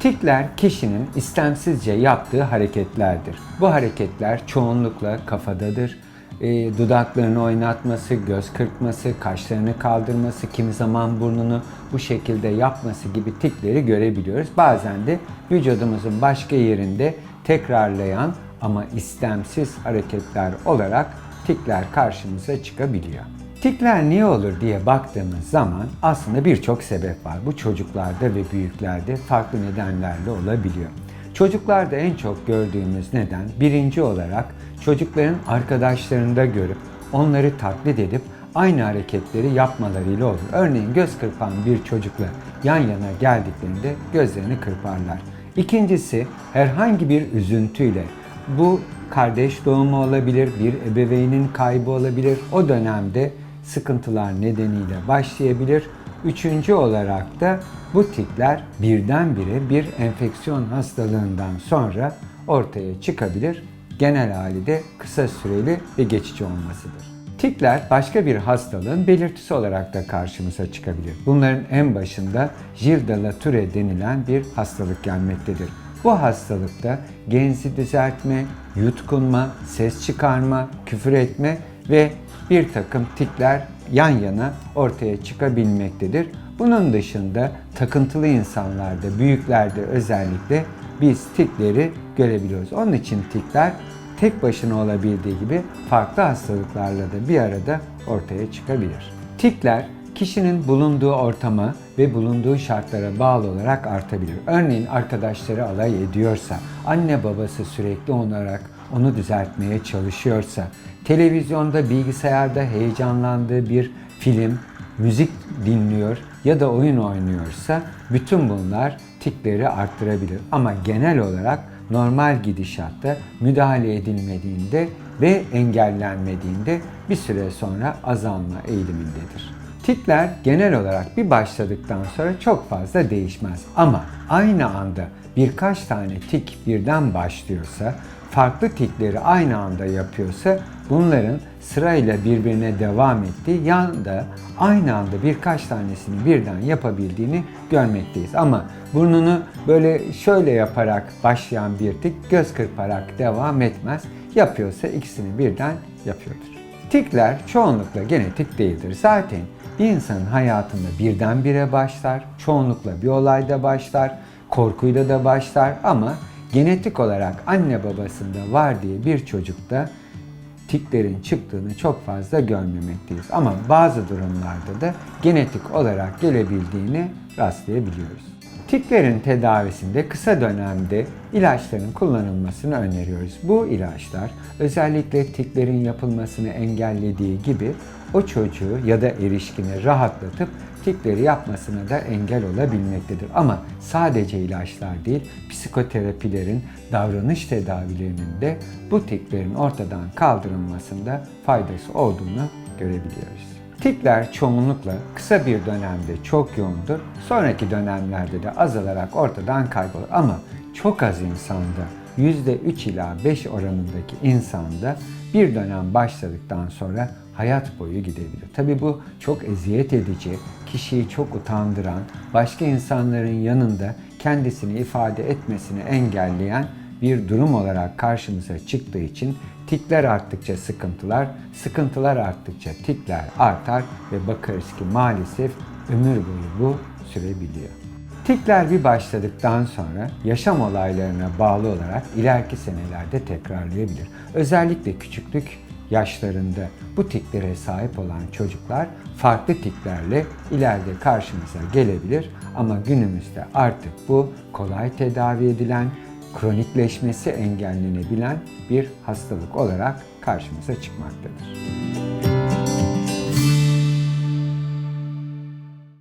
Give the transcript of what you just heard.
Tikler kişinin istemsizce yaptığı hareketlerdir. Bu hareketler çoğunlukla kafadadır. E, dudaklarını oynatması, göz kırpması, kaşlarını kaldırması, kimi zaman burnunu bu şekilde yapması gibi tikleri görebiliyoruz. Bazen de vücudumuzun başka yerinde tekrarlayan ama istemsiz hareketler olarak tikler karşımıza çıkabiliyor. Tikler niye olur diye baktığımız zaman aslında birçok sebep var. Bu çocuklarda ve büyüklerde farklı nedenlerle olabiliyor. Çocuklarda en çok gördüğümüz neden birinci olarak çocukların arkadaşlarında görüp onları taklit edip aynı hareketleri yapmalarıyla olur. Örneğin göz kırpan bir çocukla yan yana geldiklerinde gözlerini kırparlar. İkincisi herhangi bir üzüntüyle bu kardeş doğumu olabilir, bir ebeveynin kaybı olabilir. O dönemde sıkıntılar nedeniyle başlayabilir. Üçüncü olarak da bu tikler birdenbire bir enfeksiyon hastalığından sonra ortaya çıkabilir. Genel hali de kısa süreli ve geçici olmasıdır. Tikler başka bir hastalığın belirtisi olarak da karşımıza çıkabilir. Bunların en başında Gilles la Tourette denilen bir hastalık gelmektedir. Bu hastalıkta genzi düzeltme, yutkunma, ses çıkarma, küfür etme ve bir takım tikler yan yana ortaya çıkabilmektedir. Bunun dışında takıntılı insanlarda, büyüklerde özellikle biz tikleri görebiliyoruz. Onun için tikler tek başına olabildiği gibi farklı hastalıklarla da bir arada ortaya çıkabilir. Tikler kişinin bulunduğu ortama ve bulunduğu şartlara bağlı olarak artabilir. Örneğin arkadaşları alay ediyorsa, anne babası sürekli olarak onu düzeltmeye çalışıyorsa, televizyonda, bilgisayarda heyecanlandığı bir film, müzik dinliyor ya da oyun oynuyorsa bütün bunlar tikleri arttırabilir. Ama genel olarak normal gidişatta müdahale edilmediğinde ve engellenmediğinde bir süre sonra azalma eğilimindedir. Tikler genel olarak bir başladıktan sonra çok fazla değişmez. Ama aynı anda birkaç tane tik birden başlıyorsa, farklı tikleri aynı anda yapıyorsa bunların sırayla birbirine devam ettiği yanda aynı anda birkaç tanesini birden yapabildiğini görmekteyiz. Ama burnunu böyle şöyle yaparak başlayan bir tik göz kırparak devam etmez. Yapıyorsa ikisini birden yapıyordur. Tikler çoğunlukla genetik değildir. Zaten bir insanın hayatında birdenbire başlar, çoğunlukla bir olayda başlar, korkuyla da başlar ama genetik olarak anne babasında var diye bir çocukta tiklerin çıktığını çok fazla görmemekteyiz. Ama bazı durumlarda da genetik olarak gelebildiğini rastlayabiliyoruz. Tiklerin tedavisinde kısa dönemde ilaçların kullanılmasını öneriyoruz. Bu ilaçlar özellikle tiklerin yapılmasını engellediği gibi o çocuğu ya da erişkini rahatlatıp tikleri yapmasına da engel olabilmektedir. Ama sadece ilaçlar değil, psikoterapilerin, davranış tedavilerinin de bu tiklerin ortadan kaldırılmasında faydası olduğunu görebiliyoruz. Tikler çoğunlukla kısa bir dönemde çok yoğundur, sonraki dönemlerde de azalarak ortadan kaybolur. Ama çok az insanda, %3 ila 5 oranındaki insanda bir dönem başladıktan sonra hayat boyu gidebilir. Tabi bu çok eziyet edici, kişiyi çok utandıran, başka insanların yanında kendisini ifade etmesini engelleyen bir durum olarak karşımıza çıktığı için tikler arttıkça sıkıntılar, sıkıntılar arttıkça tikler artar ve bakarız ki maalesef ömür boyu bu sürebiliyor. Tikler bir başladıktan sonra yaşam olaylarına bağlı olarak ileriki senelerde tekrarlayabilir. Özellikle küçüklük yaşlarında bu tiklere sahip olan çocuklar farklı tiklerle ileride karşımıza gelebilir ama günümüzde artık bu kolay tedavi edilen, kronikleşmesi engellenebilen bir hastalık olarak karşımıza çıkmaktadır.